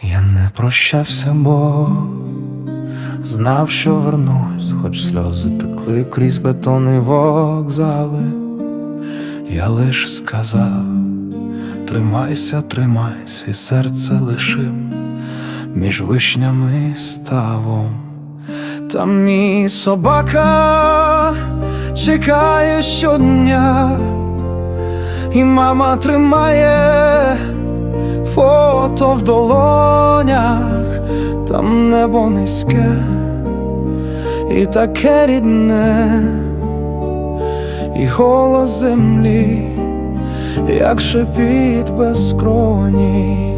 Я не прощався, бо знав, що вернусь, хоч сльози текли крізь бетонні вокзали. Я лиш сказав, тримайся, тримайся, і серце лишив між вишнями ставом. Там мій собака чекає щодня, і мама тримає фото в долонях, там небо низьке і таке рідне, і голос землі, як шепіт без скроні.